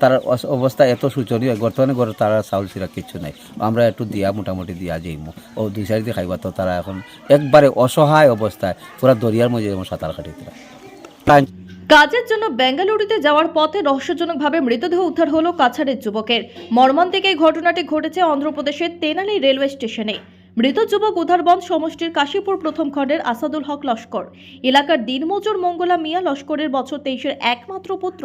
তার অবস্থা এত শোচনীয় বর্তমানে ঘরে তারা চাউল চিরা কিচ্ছু নাই। আমরা একটু দিয়া মোটামুটি দিয়া যাইমু। ও দুই সাইড খাইবা তো তারা এখন একবারে অসহায় অবস্থায়, পুরা দরিয়ার মধ্যে যেমন সাঁতার কাটিতরা কাজের জন্য বেঙ্গালুরুতে যাওয়ার পথে রহস্যজনকভাবে মৃতদেহ উদ্ধার হলো কাছাড়ের যুবকের। মর্মান্তিক এই ঘটনাটি ঘটেছে অন্ধ্রপ্রদেশের তেনালি রেলওয়ে স্টেশনে। মৃত যুবক উদ্ধারবন সমষ্টির কাশীপুর প্রথম খণ্ডের আসাদুল হক লস্কর। এলাকার দিনমজুর মঙ্গলা মিয়া লস্করের বছর তেইশের একমাত্র পুত্র।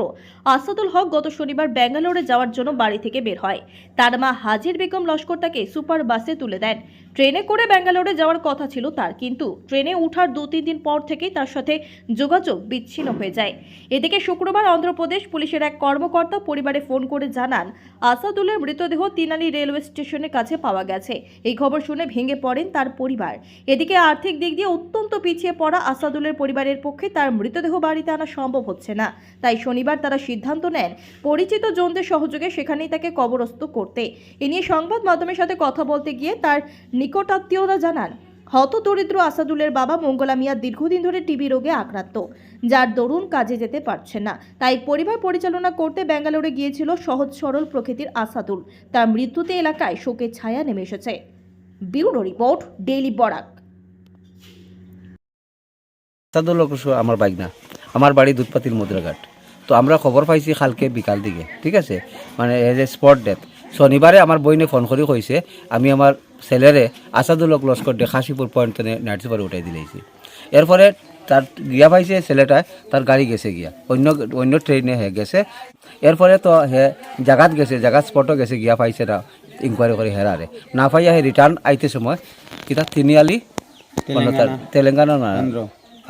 আসাদুল হক গত শনিবার ব্যাঙ্গালোরে যাওয়ার জন্য বাড়ি থেকে বের হয়। তার মা হাজির বেগম লস্কর তাকে সুপার বাসে তুলে দেন। ট্রেনে করে ব্যাঙ্গালোরে যাওয়ার কথা ছিল তার, কিন্তু ট্রেনে ওঠার দু তিন দিন পর থেকেই তার সাথে যোগাযোগ বিচ্ছিন্ন হয়ে যায়। এদিকে শুক্রবার অন্ধ্রপ্রদেশ পুলিশের এক কর্মকর্তা পরিবারে ফোন করে জানান, আসাদুলের মৃতদেহ তিনালি রেলওয়ে স্টেশনের কাছে পাওয়া গেছে। এই খবর শুনে ভেঙে পড়েন তার পরিবার। এদিকে আর্থিক দিক দিয়ে অত্যন্ত পিছিয়ে পড়া আসাদুলের পরিবারের পক্ষে তার মৃতদেহ বাড়িতে আনা সম্ভব হচ্ছে না। তাই শনিবার তারা সিদ্ধান্ত নেন, পরিচিত জনদের সহযোগে সেখানেই তাকে কবরস্থ করতে। এ নিয়ে সংবাদ মাধ্যমের সাথে কথা বলতে গিয়ে তার নিকটাত্মীয়রা জানান, হত দরিদ্র আসাদুলের বাবা মঙ্গলা মিয়া দীর্ঘদিন ধরে টিবি রোগে আক্রান্ত। যার দরুন কাজে যেতে পারছে না। তাই পরিবার পরিচালনা করতে ব্যাঙ্গালোরে গিয়েছিল সহজ সরল প্রকৃতির আসাদুল। তার মৃত্যুতে এলাকায় শোকের ছায়া নেমে এসেছে। Bureau report, daily Barak. Sadul অবশ্য আমার বাইক না। আমার বাড়ি দুধপাতির মুদ্রাঘাট। তো আমরা খবর পাইছি কালকে বিকাল দিকে, ঠিক আছে? মানে এজ এ স্পট ডেথ শনিবারে আমার বইনে ফোন করে কইছে, আমি আমার ছেলেরে আসাদুলক লস্কর ডে খাসিপুর পয়েন্ট নাইট সুপারে উঠাই দিলেছি এরপরে তার গিয়া পাইছে ছেলেটা তার গাড়ি গেছে গিয়া। অন্য অন্য ট্রেনে হে গেছে। এরপরে তো হে জাগাত গেছে জাগাত স্পটও গেছে গিয়া পাইছে না ইনকোয়ারি করে হেরারে। না পাইয়া হে রিটার্ন আইতে সময় কিতা তার তেলেঙ্গানা। না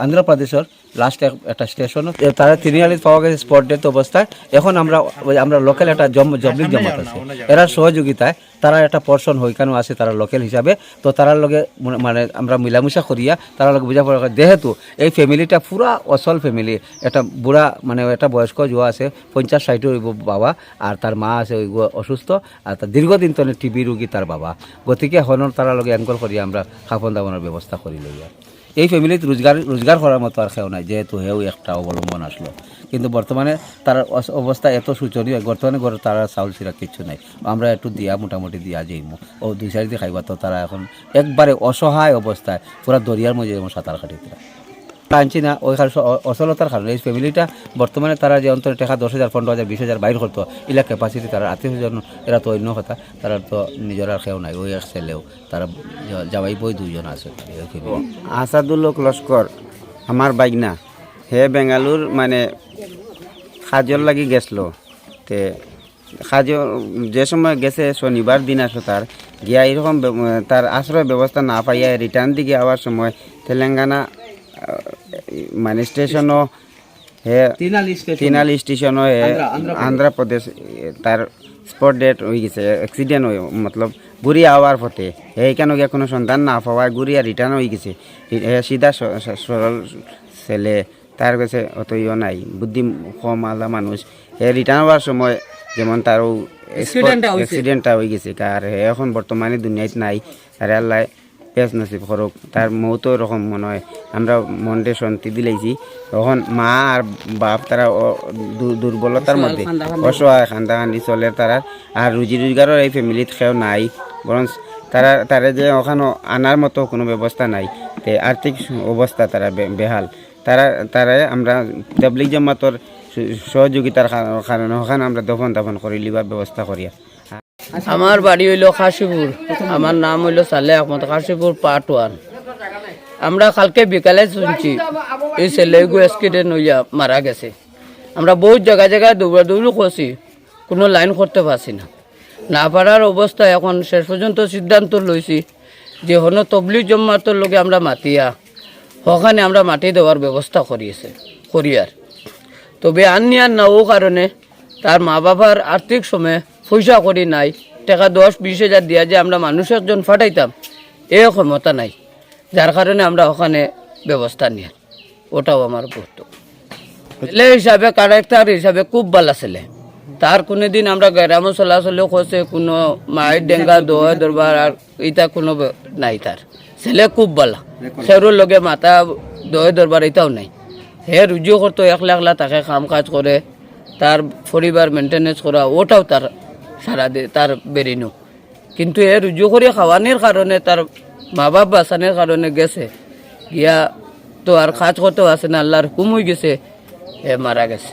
অন্ধ্রপ্রদেশের লাস্ট একটা স্টেশন তারা তিনিয়ালি পাওয়া গেছে স্পট ডেথ অবস্থায়। এখন আমরা আমরা লোকাল একটা জম জবলিক জমাত আছে। এরা সহযোগিতায় তারা একটা পর্সন হইকানো আছে তারা লোকাল হিসাবে। তো তারার লগে মানে আমরা মিলামিশা করিয়া তারা লগে বুঝা পড়া যেহেতু এই ফ্যামিলিটা পুরা অসল ফ্যামিলি একটা বুড়া মানে একটা বয়স্ক যুৱা আছে পঞ্চাশ ষাট হইব বাবা আর তার মা আছে ওই অসুস্থ আর তার দীর্ঘদিন তনে টিবি রোগী তার বাবা। গতিকে হনর তারা লগে এনকল করিয়া আমরা খাপন দাপনের ব্যবস্থা করি লইয়া এই ফ্যামিলিত রোজগার রোজগার করার মতো আর কেউ নাই, যেহেতু হেউ একটা অবলম্বন আসলো কিন্তু বর্তমানে তার অবস্থা এত শোচনীয় বর্তমানে ঘরে তারা চাউল চিরা কিছু নাই। আমরা একটু দিয়া, মোটামুটি দিয়া যাই ও দুই সাইড খাইবা তো তারা এখন একবারে অসহায় অবস্থায় পুরা দরিয়ার মধ্যে যেমন সাঁতার কাটিতরা আনছি না ওই কারণে অ- অচলতার কারণে এই ফ্যামিলিটা বর্তমানে তারা যে অন্তরে টাকা দশ হাজার, পনেরো হাজার, বিশ হাজার বাইর করতো এলা ক্যাপাসিটি তারা আত্মীয় স্বজন এরা তো অন্য কথা, তারা তো নিজের কেউ নাই, ওই এক ছেলেও, তারা যা- যাওয়াই বই দুইজন আছে আসাদুল্লোক লস্কর, আমার বাইকনা হে বেঙ্গালুর মানে কাজর লাগি গেছিল, তে কাজ যে সময় গেছে শনিবার দিন আসলো তার, গিয়া এরকম তার আশ্রয় ব্যবস্থা না পাইয়া রিটার্ন দিকে আওয়ার সময় তেলেঙ্গানা মানে স্টেশনও হে তিনালি স্টেশনও হে আন্ধ্রপ্রদেশ এ, তার স্পট ডেট হয়ে গেছে অ্যাক্সিডেন্ট হয়ে মতলব ঘুরিয়ে আওয়ার পথে। এইখানে গিয়ে কোনো সন্ধান না পাওয়ায় ঘুরিয়া রিটার্ন হয়ে গেছে। হি- হে সিধা সরল ছেলে তার কাছে অত ইয়ে নাই বুদ্ধি কম আলা মানুষ। হে রিটার্ন হওয়ার সময় যেমন তার অ্যাক্সিডেন্টটা হয়ে গেছে আর এখন বর্তমানে দুনিয়াতে নাই। আর আল্লাহ পেস নসিব করুক তার মৌতো এরকম মনে হয়। আমরা মনটে শান্তি দিলেছি তখন মা আর বাপ তারা দুর্বলতার মধ্যে। অসহায় খান্দা। খান্দি চলে তারা আর রুজি রোজগারও এই ফ্যামিলিত খেয়েও নাই। বরং তারা তারা যে ওখানে আনার মতো কোনো ব্যবস্থা নাই। তে আর্থিক অবস্থা তারা বেহাল। তারা তারা আমরা তাবলিক জামাতর সহযোগিতার কারণে ওখানে আমরা দফন দাফন করি লিবার ব্যবস্থা করিয়া আমার বাড়ি হইল কাশীপুর আমার নাম হইল সালে আহমদ কাশীপুর পার্ট ওয়ান আমরা কালকে বিকালে শুনছি, এই ছেলেগু অ্যাক্সিডেন্ট হইয়া মারা গেছে। আমরা বহুত জায়গায় জায়গায় দৌড়া দৌড়ি করছি, কোনো লাইন করতে পারছি না। না পারার অবস্থা এখন শেষ পর্যন্ত সিদ্ধান্ত লইছি যে হন তবলি জম্মাতর লগে আমরা মাতিয়া, ওখানে আমরা মাটি দেওয়ার ব্যবস্থা করিয়েছে, করিয়ার। তবে আননি আর না ও কারণে তার মা বাবার আর্থিক সময় পয়সা করি নাই, টাকা দশ, বিশ হাজার দিয়া যে আমরা মানুষ একজন ফাটাইতাম এই ক্ষমতা নাই। যার কারণে আমরা ওখানে ব্যবস্থা নিয়ে, ওটাও আমার বস্তু ছেলে হিসাবে কারেক্টার হিসাবে খুব ভালো ছেলে তার কোনো দিন আমরা গ্রাম চলাচলেও করছে, কোনো মায়ের ডেঙ্গা দোয়া দরবার আর এটা কোনো নাই তার। ছেলে খুব ভালো। সেরোর লগে মাথা দোয়া দরবার এটাও নাই। হে রুজিও করতো, একলা একলা তাকে কাম কাজ করে, তার পরিবার মেনটেনেন্স করা, ওটাও তার সারা দে তার বেরিনো। কিন্তু এ রুজু করে খাওয়ানির কারণে তার মা বাপ বাঁচানোর কারণে গেছে। গিয়া তো আর কাজ করতেও আছে না আল্লাহর হুকুম হয়ে গেছে, এ মারা গেছে।